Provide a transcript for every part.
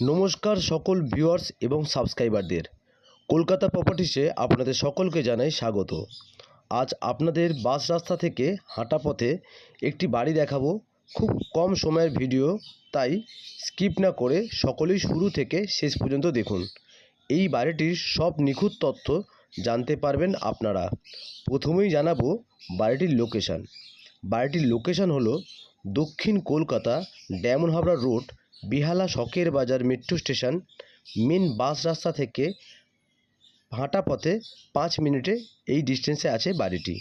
নমস্কার সকল ভিউয়ার্স এবং সাবস্ক্রাইবারদের। কলকাতা প্রপার্টিসে আপনাদের সকলকে জানাই স্বাগত। আজ আপনাদের বাস রাস্তা থেকে হাঁটা পথে একটি বাড়ি দেখাবো। খুব কম সময়ের ভিডিও, তাই স্কিপ না করে সকলেই শুরু থেকে শেষ পর্যন্ত দেখুন। এই বাড়িটির সব নিখুঁত তথ্য জানতে পারবেন আপনারা। প্রথমেই জানাব বাড়িটির লোকেশান। বাড়িটির লোকেশান হলো দক্ষিণ কলকাতা ডায়মন্ড হাবড়া road Behala Sakher Bazar metro station main বাস রাস্তা থেকে হাঁটা পথে পাঁচ মিনিটে এই ডিস্টেন্সে আছে বাড়িটি।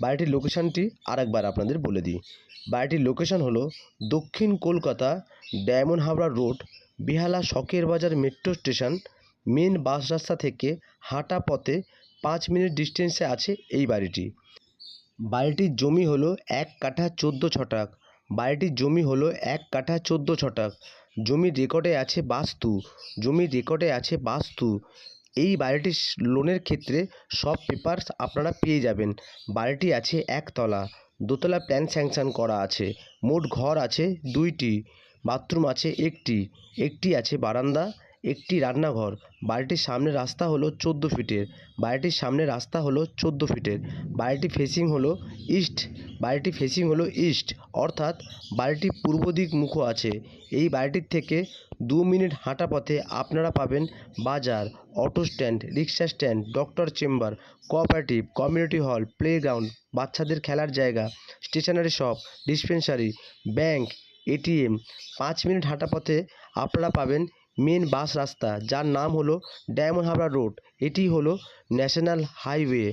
বাড়িটির লোকেশানটি আরেকবার আপনাদের বলে দিই। বাড়িটির লোকেশান হলো দক্ষিণ কলকাতা ডায়মন্ড হাবড়া road, Behala Sakher Bazar metro station main বাস রাস্তা থেকে হাঁটা পথে পাঁচ মিনিট ডিস্টেন্সে আছে এই বাড়িটি। বাড়িটির জমি হলো এক কাঠা চোদ্দ ছটাক। বাড়িটির জমি হলো এক কাঠা চোদ্দ ছটাক। জমির রেকর্ডে আছে বাস্তু। জমির রেকর্ডে আছে বাস্তু। এই বাড়িটির লোনের ক্ষেত্রে সব পেপারস আপনারা পেয়ে যাবেন। বাড়িটি আছে একতলা দোতলা প্ল্যান স্যাংশন করা আছে। মোট ঘর আছে দুইটি। বাথরুম আছে একটি। একটি আছে বারান্দা। একটি রান্নাঘর। বাড়িটির সামনে রাস্তা হলো চোদ্দ ফিটের। বাড়িটির সামনে রাস্তা হলো চোদ্দ ফিটের। বাড়িটি ফেসিং হলো ইস্ট বাড়িটি ফেসিং হলো ইস্ট অর্থাৎ বাড়িটি পূর্ব দিক মুখ আছে। এই বাড়িটির থেকে দু মিনিট হাঁটা পথে আপনারা পাবেন বাজার, auto stand, rickshaw stand doctor chamber cooperative community hall playground বাচ্চাদের খেলার জায়গা stationery shop dispensary bank ATM পাঁচ মিনিট হাঁটা পথে আপনারা পাবেন মেন বাস রাস্তা, যার নাম হলো ডায়মন্ড হাবড়া রোড। এটি হলো ন্যাশনাল হাইওয়ে।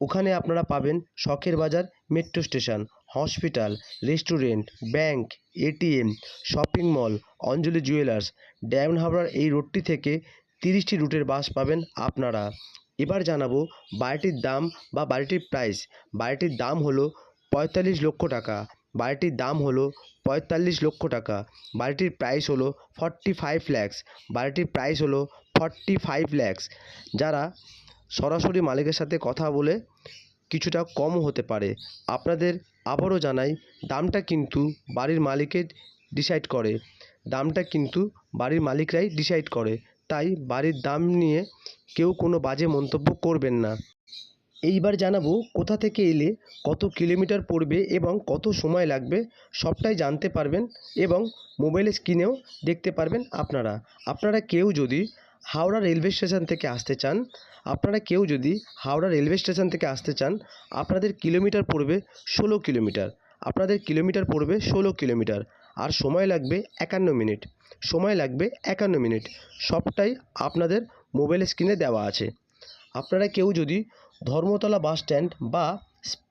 ওখানে আপনারা পাবেন Sakher Bazar, metro station, hospital, restaurant, bank ATM shopping mall, Anjali jewellers. Diamond হাবড়ার এই রোডটি থেকে তিরিশটি রুটের বাস পাবেন আপনারা। এবার জানাব বাড়িটির দাম বা বাড়িটির প্রাইস। বাড়িটির দাম হলো পঁয়তাল্লিশ লক্ষ টাকা। বাড়িটির দাম হলো পঁয়তাল্লিশ লক্ষ টাকা। বাড়িটির প্রাইস হলো ফর্টি ফাইভ ল্যাক্স বাড়িটির প্রাইস হলো ফর্টি ফাইভ ল্যাক্স যারা সরাসরি মালিকের সাথে কথা বলে কিছুটা কমও হতে পারে। আপনাদের আবারও জানাই, দামটা কিন্তু বাড়ির মালিকের ডিসাইড করে। দামটা কিন্তু বাড়ির মালিকরাই ডিসাইড করে। তাই বাড়ির দাম নিয়ে কেউ কোনো বাজে মন্তব্য করবেন না। এইবার জানাব কোথা থেকে এলে কত কিলোমিটার পড়বে এবং কত সময় লাগবে, সবটাই জানতে পারবেন এবং মোবাইলের স্ক্রিনেও দেখতে পারবেন আপনারা। আপনারা কেউ যদি হাওড়া রেলওয়ে স্টেশন থেকে আসতে চান, আপনারা কেউ যদি হাওড়া রেলওয়ে স্টেশন থেকে আসতে চান, আপনাদের কিলোমিটার পড়বে ষোলো কিলোমিটার। আপনাদের কিলোমিটার পড়বে ষোলো কিলোমিটার। আর সময় লাগবে একান্ন মিনিট। সময় লাগবে একান্ন মিনিট। সবটাই আপনাদের মোবাইল স্ক্রিনে দেওয়া আছে। আপনারা কেউ যদি ধর্মতলা বাস স্ট্যান্ড বা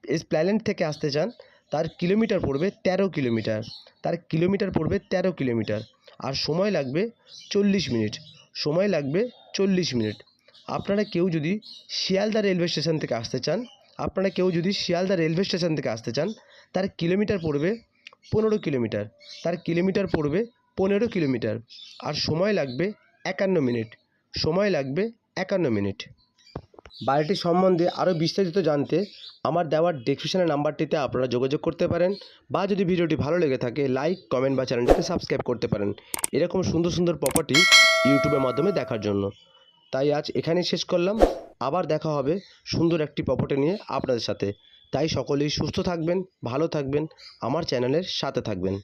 এসপ্ল্যানেড থেকে আসতে চান, তার কিলোমিটার পড়বে তেরো কিলোমিটার। তার কিলোমিটার পড়বে তেরো কিলোমিটার। আর সময় লাগবে চল্লিশ মিনিট। সময় লাগবে চল্লিশ মিনিট। আপনারা কেউ যদি শিয়ালদা রেলওয়ে স্টেশন থেকে আসতে চান, আপনারা কেউ যদি শিয়ালদা রেলওয়ে স্টেশন থেকে আসতে চান, তার কিলোমিটার পড়বে পনেরো কিলোমিটার। তার কিলোমিটার পড়বে পনেরো কিলোমিটার। আর সময় লাগবে একান্ন মিনিট। সময় লাগবে একান্ন মিনিট। বাড়িটি সম্বন্ধে আরও বিস্তারিত জানতে আমার দেওয়ার ডেসক্রিপশনের নাম্বারটিতে আপনারা যোগাযোগ করতে পারেন বা যদি ভিডিওটি ভালো লেগে থাকে লাইক কমেন্ট বা চ্যানেলটিকে সাবস্ক্রাইব করতে পারেন। এরকম সুন্দর সুন্দর প্রপার্টি ইউটিউবের মাধ্যমে দেখার জন্য। তাই আজ এখানেই শেষ করলাম। আবার দেখা হবে সুন্দর একটি প্রপার্টি নিয়ে আপনাদের সাথে। তাই সকলেই সুস্থ থাকবেন, ভালো থাকবেন, আমার চ্যানেলের সাথে থাকবেন।